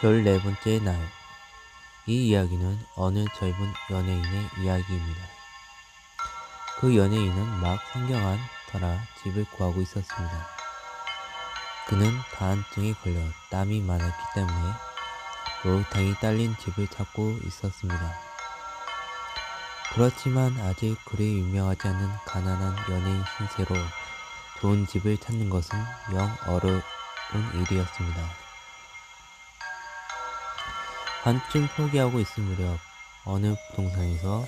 14번째 날. 이 이야기는 어느 젊은 연예인의 이야기입니다. 그 연예인은 막 상경한 터라 집을 구하고 있었습니다. 그는 다한증에 걸려 땀이 많았기 때문에 목욕탕이 딸린 집을 찾고 있었습니다. 그렇지만 아직 그리 유명하지 않은 가난한 연예인 신세로 좋은 집을 찾는 것은 영 어려운 일이었습니다. 반쯤 포기하고 있을 무렵 어느 부동산에서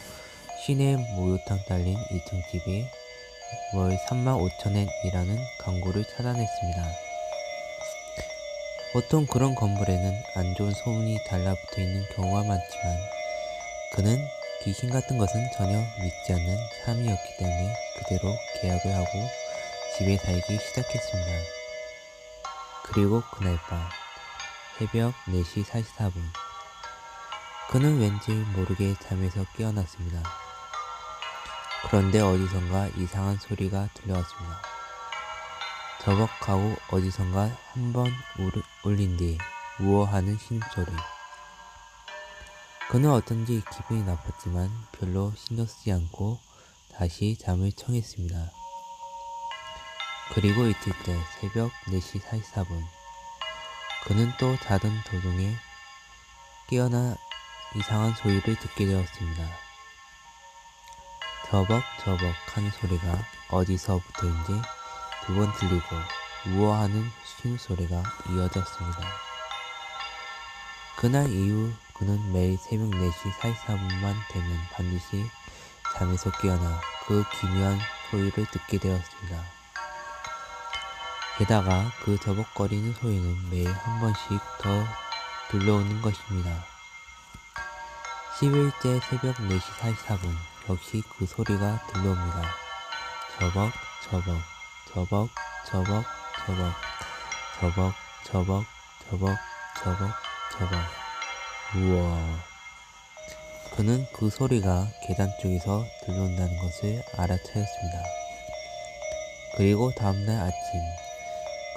시내 목욕탕 딸린 2층 집이 월 3만 5천엔이라는 광고를 차단했습니다. 보통 그런 건물에는 안 좋은 소문이 달라붙어 있는 경우가 많지만 그는 귀신 같은 것은 전혀 믿지 않는 삶이었기 때문에 그대로 계약을 하고 집에 살기 시작했습니다. 그리고 그날 밤 새벽 4시 44분 그는 왠지 모르게 잠에서 깨어났습니다. 그런데 어디선가 이상한 소리가 들려왔습니다. 저벅하고 어디선가 한 번 울린 뒤 우어하는 신음소리. 그는 어쩐지 기분이 나빴지만 별로 신경 쓰지 않고 다시 잠을 청했습니다. 그리고 이틀 때 새벽 4시 44분 그는 또 자던 도중에 깨어나 이상한 소리를 듣게 되었습니다. 저벅저벅 하는 소리가 어디서부터인지 두 번 들리고 우어하는 신소리가 이어졌습니다. 그날 이후 그는 매일 새벽 4시 44분만 되면 반드시 잠에서 깨어나 그 기묘한 소리를 듣게 되었습니다. 게다가 그 저벅거리는 소리는 매일 한 번씩 더 들려오는 것입니다. 10일째 새벽 4시 44분 역시 그 소리가 들려옵니다. 저벅 저벅 저벅 저벅 저벅 저벅 저벅 저벅 저벅 저벅 우와 그는 그 소리가 계단 쪽에서 들려온다는 것을 알아차렸습니다. 그리고 다음날 아침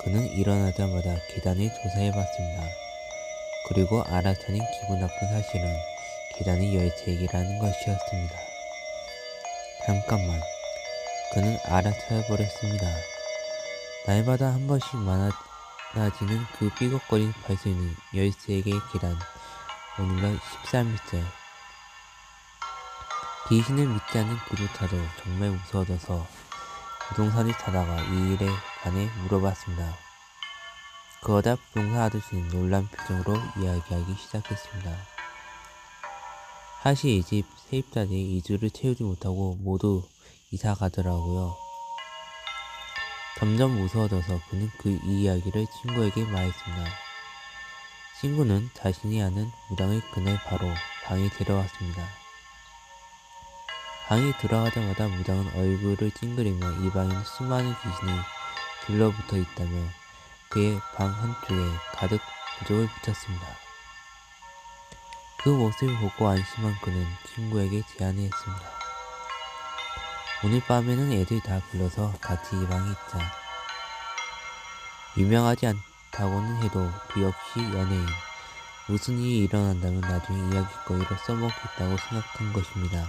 그는 일어나자마자 계단을 조사해봤습니다. 그리고 알아차린 기분 나쁜 사실은 계단이 열쇠기라는 것이었습니다. 잠깐만, 그는 알아차려 버렸습니다. 날마다 한 번씩 많아지는 그 삐걱거리는 발소리는 13개의 계단, 오늘날 13일째. 귀신을 믿지 않는 그조차도 정말 무서워져서 부동산을 타다가 이 일에 관해 물어봤습니다. 그러다 부동산 아저씨는 놀란 표정으로 이야기하기 시작했습니다. 사실 이 집 세입자들이 2주를 채우지 못하고 모두 이사 가더라고요. 점점 무서워져서 그는 그 이야기를 친구에게 말했습니다. 친구는 자신이 아는 무당을 그날 바로 방에 데려왔습니다. 방에 들어가자마자 무당은 얼굴을 찡그리며 이 방에는 수많은 귀신이 둘러붙어 있다며 그의 방 한쪽에 가득 부적을 붙였습니다. 그 모습을 보고 안심한 그는 친구에게 제안을 했습니다. 오늘 밤에는 애들 다 불러서 같이 이 방에 있자. 유명하지 않다고는 해도 그 역시 연예인. 무슨 일이 일어난다면 나중에 이야기거리로 써먹겠다고 생각한 것입니다.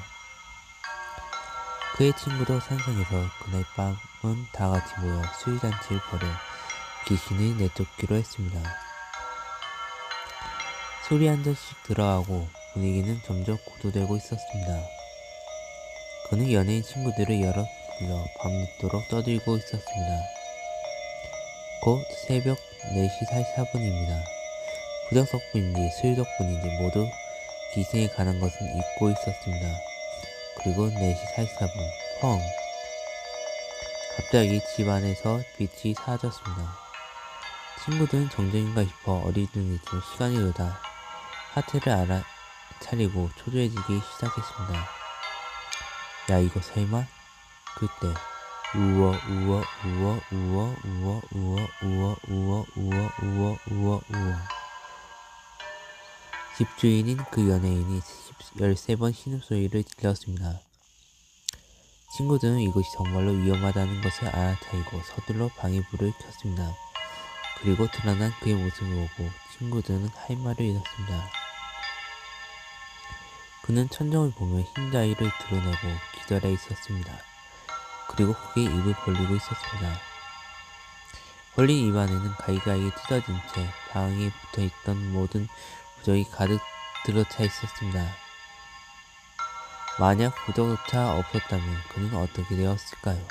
그의 친구도 산성에서 그날 밤은 다 같이 모여 술잔치를 벌여 귀신을 내쫓기로 했습니다. 술이 한 잔씩 들어가고 분위기는 점점 고조되고 있었습니다. 그는 연예인 친구들을 여러 불러 밤늦도록 떠들고 있었습니다. 곧 새벽 4시 44분입니다. 부적 덕분인지 술 덕분인지 모두 기생에 관한 것은 잊고 있었습니다. 그리고 4시 44분 펑 갑자기 집 안에서 빛이 사라졌습니다. 친구들은 정전인가 싶어 어리둥이처럼 시간이 흐르다 하트를 알아차리고 초조해지기 시작했습니다. 야 이거 설마? 그때 우워 우워 우워 우워 우워 우워 우워 우워 우워 우워 우워 우워 집주인인 그 연예인이 13번 신음소리를 들렸습니다. 친구들은 이것이 정말로 위험하다는 것을 알아차리고 서둘러 방에 불을 켰습니다. 그리고 드러난 그의 모습을 보고 친구들은 할 말을 잃었습니다. 그는 천정을 보며 흰자위를 드러내고 기다려 있었습니다. 그리고 크게 입을 벌리고 있었습니다. 벌린 입안에는 가이가이 뜯어진 채 방에 붙어있던 모든 부적이 가득 들어차 있었습니다. 만약 부적조차 없었다면 그는 어떻게 되었을까요?